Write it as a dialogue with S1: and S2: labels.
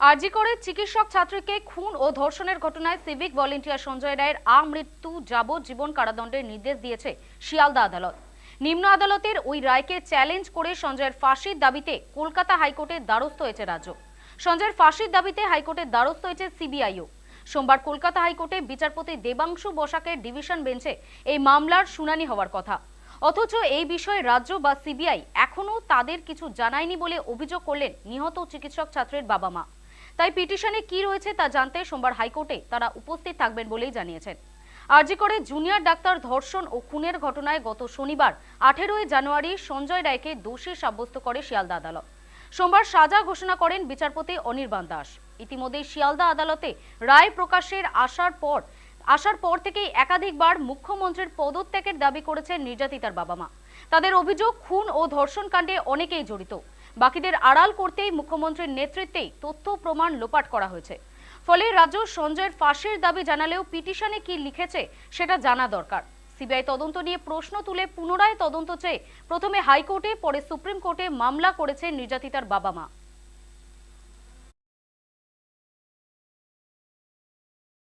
S1: আরজি করে চিকিৎসক ছাত্রীকে খুন ও ধর্ষণের ঘটনায় সিভিক ভলেন্টিয়ার সঞ্জয় রায়ের আমৃত্যু যাবজ্জীবন কারাদণ্ডের নির্দেশ দিয়েছে শিয়ালদা আদালত। নিম্ন আদালতের ওই রায়কে চ্যালেঞ্জ করে সঞ্জয়ের ফাঁসির দাবিতে কলকাতা হাইকোর্টের দ্বারস্থ হয়েছে রাজ্য। সঞ্জয়ের ফাঁসির দাবিতে হাইকোর্টের দ্বারস্থ হয়েছে সিবিআইও। সোমবার কলকাতা হাইকোর্টে বিচারপতি দেবাংশু বসাকের ডিভিশন বেঞ্চে এই মামলার শুনানি হওয়ার কথা। অথচ এই বিষয়ে রাজ্য বা সিবিআই এখনও তাদের কিছু জানায়নি বলে অভিযোগ করলেন নিহত চিকিৎসক ছাত্রের বাবা মা। তাই পিটিশনে কি রয়েছে তা জানতে সোমবার হাইকোর্টে তারা উপস্থিত থাকবেন বলেই জানিয়েছেন। আরজি করে জুনিয়র ডাক্তার ধর্ষণ ও খুনের ঘটনায় গত শনিবার, আঠেরোই জানুয়ারি সঞ্জয় রায়কে দোষী সাব্যস্ত করে শিয়ালদা আদালত। সোমবার সাজা ঘোষণা করেন বিচারপতি অনির্বাণ দাস। ইতিমধ্যেই শিয়ালদা আদালতে রায় প্রকাশের আসার পর আসার পর থেকেই একাধিকবার মুখ্যমন্ত্রীর পদত্যাগের দাবি করেছেন নির্যাতিতার বাবা মা। তাদের অভিযোগ খুন ও ধর্ষণ কাণ্ডে অনেকেই জড়িত। বাকিদের আড়াল করতেই মুখ্যমন্ত্রীর নেতৃত্বেই তথ্য প্রমাণ লোপাট করা হয়েছে। ফলে রাজ্য সঞ্জয়ের ফাঁসির দাবি জানালেও পিটিশনে কি লিখেছে সেটা জানা দরকার। সিবিআই তদন্ত নিয়ে প্রশ্ন তুলে পুনরায় তদন্ত চেয়ে প্রথমে হাইকোর্টে, পরে সুপ্রিম কোর্টে মামলা করেছে নির্যাতিতার বাবা মা।